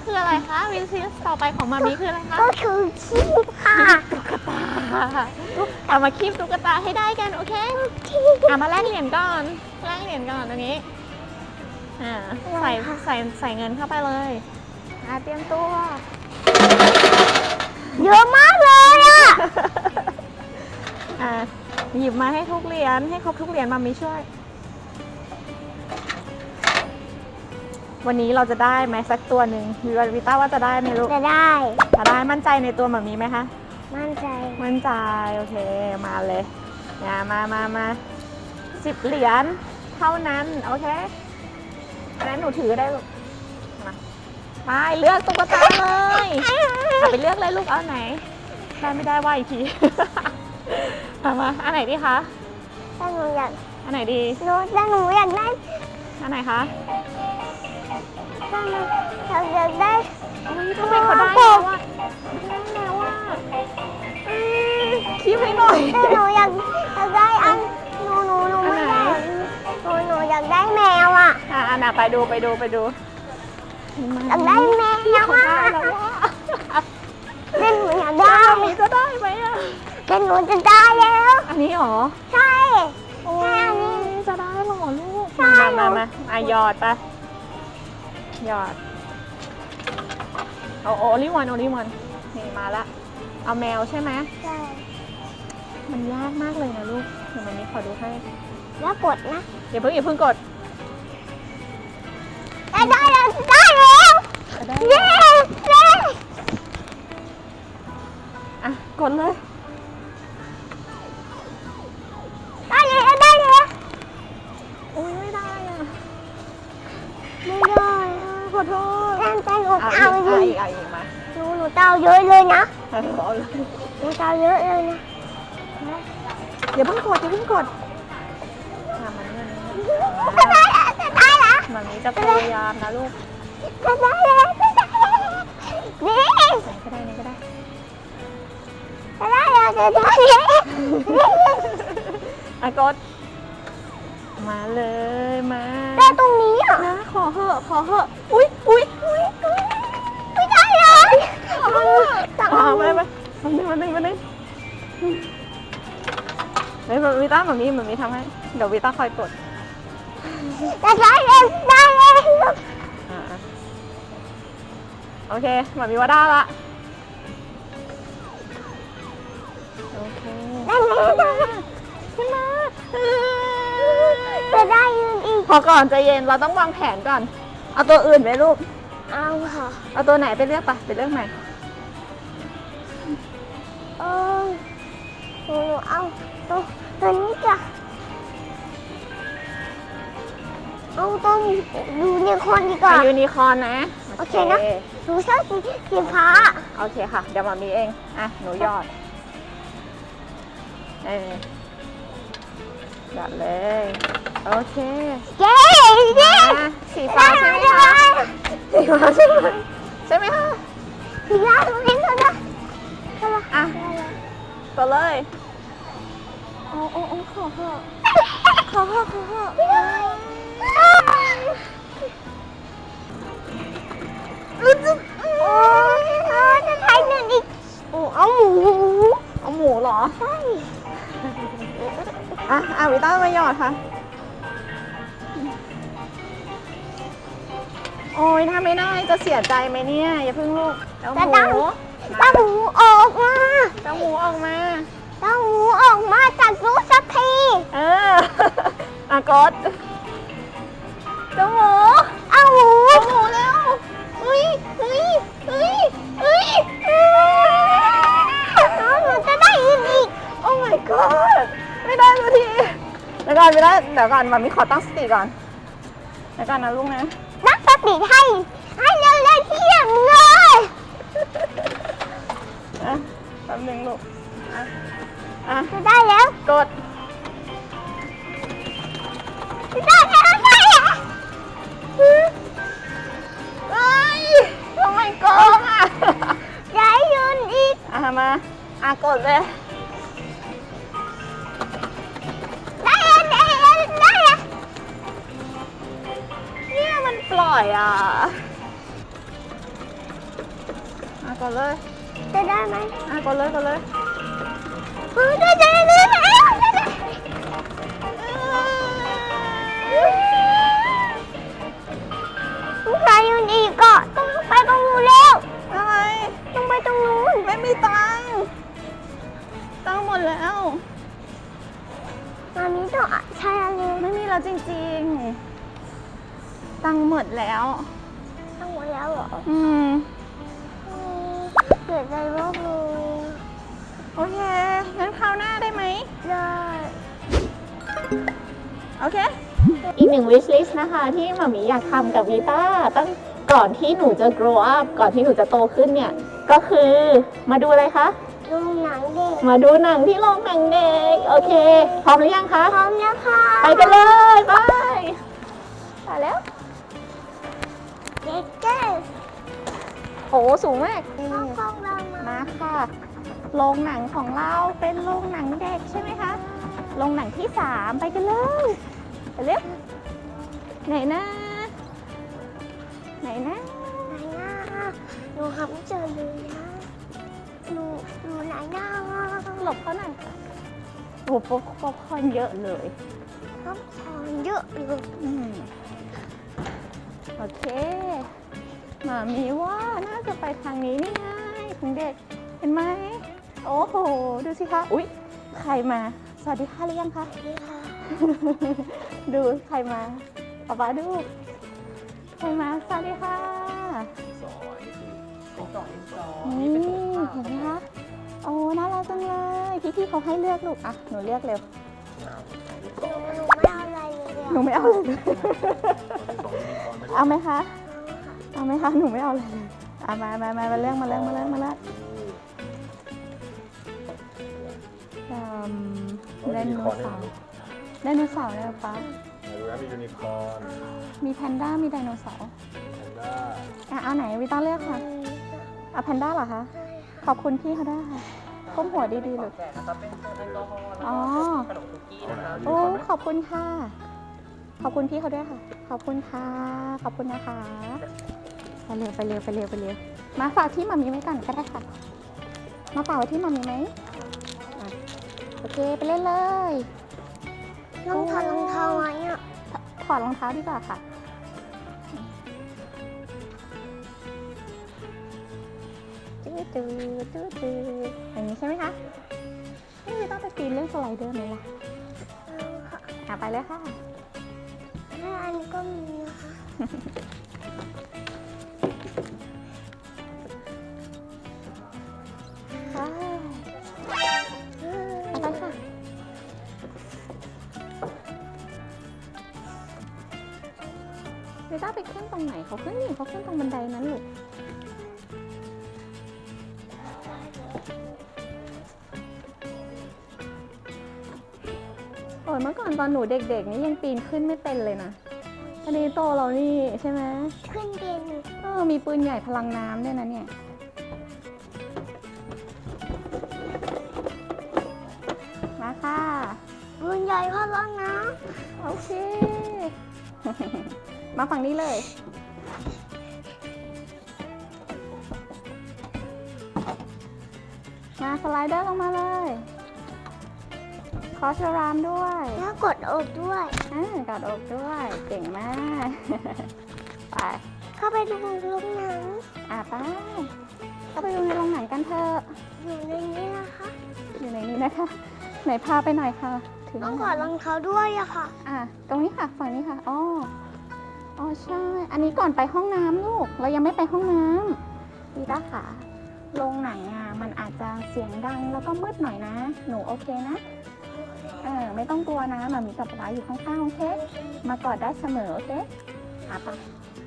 แล้วคืออะไรคะวินซิสต่อไปของมามีคืออะไรคะก็คือขี้ค่ะตุ๊กตาเอามาคีบตุ๊กตาให้ได้กัน โอเคเอามาแลกเหรียญก่อนแลกเหรียญก่อนตรงนี้อ่าใส่ใส่ใส่เงินเข้าไปเลยอ่าเตรียมตัว เยอะมากเลยอะอ่าหยิบมาให้ทุกเหรียญให้ครบทุกเหรียญมามีช่วย วันนี้เราจะได้ไหมสักตัวหนึ่งวิวาวิต้าว่าจะได้ไหมลูกจะได้ถ้าได้มั่นใจในตัวหมามีไหมคะ มั่นใจ มั่นใจ โอเค มาเลยอย่ามามามาสิบเหรียญเท่านั้น โอเคงั้นหนูถือได้ลูกมาไปเลือกตุ๊กตาเลยเอาไปเลือกเลยลูกเอาไหน ได้ไม่ได้ว่าอีกทีเอามาอันไหนดีคะถ้าหนูอยากอันไหนดีหนูถ้าหนูอยากได้อันไหนคะ ถ้าหนูอยากได้อุ๊ยทำไมเขาได้แล้วอะได้แล้วอะอืมคีบให้หน่อยถ้าหนูอยากอยากได้อันหนูหนูหนูไม่ได้หนูหนูอยากได้แมวอะอะอันน่ะไปดูไปดูไปดูอยากได้แมวเขาอะได้แล้วว่าแต่หนูอยากได้เรามีจะได้ไหมอะแต่หนูจะได้แล้ว อันนี้หรอ ใช่โอ้ใช่อันนี้ยจะได้หรอลูกใช่มามามาอะหยอดไปห ยอด เอาโอลิวันโอลิวันนี่มาละ เอาแมวใช่ไหม ใช่มันยากมากเลยนะลูก เดี๋ยวมันนี้ขอดูให้ แล้วกดนะอย่าเพิ่งอย่าเพิ่งกดได้ได้แล้วได้แล้วได้เย้เย้อะ กดเลย อย่าเพิ่งกดอย่าเพิ่งกดอะมันเงินจะได้แล้วจะได้แล้วมันนี้จะพยายามนะลูกจะได้แล้วจะได้แล้วนี่ไหนก็ได้นี่ก็ได้จะได้แล้วจะได้แล้วอากดมาเลยมาได้ตรงนี้อะนะขอเหอะขอเหอะอุ้ยอุ้ยอุ้ยไม่ได้เลยขอเหอะอ่าไปไปมันนึงมันนึงมันนึงเฮ้ยวิต้าแบบนี้แบบนี้ทำให้ เดี๋ยววิต้าคอยกดจะได้แล้วได้แล้วอ่าโอเคแบบมีว่าได้ละ โอเคได้แล้วได้แล้วขึ้นมาจะได้ยืนอีกพอก่อนใจเย็นเราต้องวางแผนก่อน เอาตัวอื่นไหมลูก เอาค่ะ เอาตัวไหนไปเลือกไปไปเลือกใหม่เออ หนูเอาตัวตัวนี้จ้ะเอาต้นดูเนี่ยคนดีกว่าเอายูนิคอร์นนะโอเคนะหนูชอบสีสีฟ้า โอเคค่ะ เดี๋ยวมามีเอง อะ หนูหยอดเออหยอดเลย โอเค เย้เย้มาสีฟ้าใช่ไหมคะสีฟ้าใช่ไหม เลยโอ้โอ้โอ้ขอเหอะขอเหอะขอเหอะไม่ได้โอ้ยจะใช้หนึ่งอีกโอ้เอาหมูเอาหมูเหรอใช่อะอาวิต้ามาหยอดค่ะโอ้ยถ้าไม่ได้จะเสียใจไหมเนี่ย อย่าเพิ่งลูกเจ้าหจะมูดังตาหมูออกมาเจ้าหมูออกมาตาหมูออกมาจากรูสักทีเอออากดเจ้าหมูเอาหมูเจ้าหมูเร็วเฮ้ยเฮ้ยเฮ้ยเฮ้ยหนูจะได้ยินอีก โอ้ my god ไม่ได้สักทีเดี๋ยวก่อนไม่ได้เดี๋ยวก่อนมามีขอตั้งสติก่อนเดี๋ยวก่อนนะลูกนะนักสติให้ให้เร็วเลยเที่ยงเลย อะแป๊บนึงลูก อะ อะ จะได้แล้วกด จะได้แล้วได้แล้วเฮ้ยทำไมโกงอะ ย้ายยืนอีก อะมา อะกดเลย ได้แล้วได้แล้วได้แล้วเนี่ยมันปล่อยอะกดเลย จะได้ไหมอะกดเลยกดเลยเฮ้ยได้ได้ได้ได้ได้ลูกชายยืนอีกก็ต้องไปตรงนู้นแล้วอะไรต้องไปตรงนู้นไม่มีตังค์ตังค์หมดแล้วมามีต้องใช้อะไรไม่มีแล้วจริงๆ ตังค์หมดแล้ว ทั้งหมดแล้วเหรอ อืมอืม เสียใจมากเลยโอเค งั้นคราวหน้าได้ไหม ได้ โอเค อีกหนึ่ง wish list นะคะ ที่หมามีอยากทำกับวีต้าตั้งก่อนที่หนูจะ grow up ก่อนที่หนูจะโตขึ้นเนี่ย ก็คือมาดูอะไรคะ ดูหนังเด็ก มาดูหนังที่โรงหนังเด็ก โอเค พร้อมหรือยังคะ พร้อมแล้วค่ะ ไปกันเลยไปไปแล้ว เด็กเก้ส โหสูงมากห้องของเรามามาค่ะ โรงหนังของเราเป็นโรงหนังเด็กใช่ไหมคะ โรงหนังที่สามไปกันเลยไปเร็วไหนนะ ไหนนะ ไหนนะหนูหาไม่เจอเลยนะหนูหนูไหนนะหลบเขาหน่อยค่ะโอ้โหป๊อปป๊อปคอร์นเยอะเลยต้องสอนเยอะเลย อืมโอเคห มามีว่าน่าจะไปทางนี้นี่ไงของเด็กเห็นไหมโอ้โห ดูสิคะอุ๊ยใครมา สวัสดีค่ะหรือยังคะนี่ค่ะ ดูใครมาป๊าป๊าดูใครมาสวัสดีค่ะสองนี่คือเป็นกล่องดินสอนี่เห็นไหมคะโอ้น่ารักจังเลยพี่ๆเขาให้เลือกลูกอะหนูเลือกเร็วหนูหนูไม่เอาอะไรเลยอะหนูไม่เอาเลยสองยูนิคอร์นไม่ได้เอาไหมคะ เอาค่ะเอาไหมคะหนูไม่เอาเลยอะมามามามาเรื่องมาเรื่องมาเรื่องมาเรื่องอืมไดโนเสาร์ไดโนเสาร์เลยเหรอป๊าดูแล้วมียูนิคอร์นมีแพนด้ามีไดโนเสาร์แพนด้าอะเอาไหนวิต้าเลือกค่ะเอาแพนด้าเหรอคะขอบคุณพี่เขาได้ค่ะก้มหัวดีๆเลยแจกนะครับเป็นเครื่องแอลกอฮอล์แล้วอ๋อก็ขนมคุกกี้นะครับโอ้ขอบคุณค่ะ ขอบคุณพี่เขาด้วยค่ะ ขอบคุณค่ะ ขอบคุณนะคะไป เร็วไปเร็วไปเร็วไปเร็วมาฝากที่มามีไว้ก่อนก็ได้ค่ะ มาฝากไว้ที่มามีไหมอะโอเคไปเล่นเลยรองเท้ารองเท้าไหมอะถอดรองเท้าดีกว่าค่ะจืดจืดจืดจืดอย่างนี้ใช่ไหมคะนี่ไม่ต้องไปปีนเรื่องสไลเดอร์ไหมล่ะเอาค่ะอะไปเลยค่ะแม่อันนี้ก็มีนะคะค่ะ เวต้าไปขึ้นตรงไหนเขาขึ้นนี่เขาขึ้นตรงบันไดนั้นลูกโอ้ยเมื่อก่อนตอนหนูเด็กๆ นี่ยังปีนขึ้นไม่เป็นเลยนะอันนี้โตเรานี่ใช่ไหมขึ้นเตียงเออมีปืนใหญ่พลังน้ำด้วยนะเนี่ยมาค่ะรุ่นใหญ่พ่อร้องนะโอเค มาฝั่งนี้เลย มาสไลเดอร์ลงมาเลย ขอชรามด้วยแล้วกดอกด้วย อ่ากอดอกด้วย เก่งมาก ไป เข้าไปดูลูกหนังอะไปก็ไปดูในโรงหนังกันเถอะ อยู่ในนี้นะคะอยู่ในนี้นะคะ ไหนพาไปหน่อยค่ะ ถึงต้องกอดรองเท้าด้วยอะค่ะ อะ ตรงนี้ค่ะ ฝั่งนี้ค่ะ อ๋อ อ๋อใช่ อันนี้ก่อนไปห้องน้ำลูก เรายังไม่ไปห้องน้ำดีต้าค่ะโรงหนังอะมันอาจจะเสียงดังแล้วก็มืดหน่อยนะ หนูโอเคนะ เออไม่ต้องกลัวนะมามีกับป๊าอยู่ข้างๆโอเค มากอดได้เสมอโอเคอะไป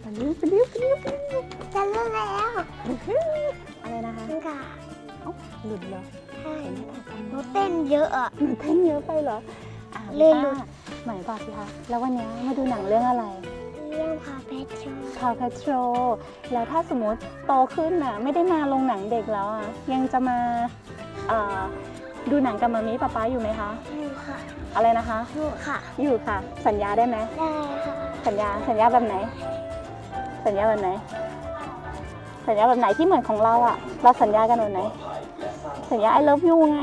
ไปเร็วไปเร็วไปเร็วไปเร็วจะเลิกแล้วอะไรนะคะนี่ค่ะเอ้าหลุดเหรอใช่เห็นไหมคะหนูเต้นเยอะอะ หนูเต้นเยอะไปเหรออะเล่นหลุลิดต้าหมายบอกสิคะแล้ววันนี้มาดูหนังเรื่องอะไรเรื่อง พาเพชรโชว์คาวพ t โ o แล้วถ้าสมมติโตขึ้นน่ะไม่ได้มาโรงหนังเด็กแล้วอะยังจะมาเอ่อดูหนังกับมามีป๊าป๊าอยู่ไหมคะ อยู่ค่ะอะไรนะคะ อยู่ค่ะ อยู่ค่ะ สัญญาได้ไหมได้ค่ะ สัญญาสัญญาแบบไหน สัญญาแบบไหน สัญญาแบบไหนที่เหมือนของเราอะเราสัญญากันแบบไหน สัญญา I love you ไง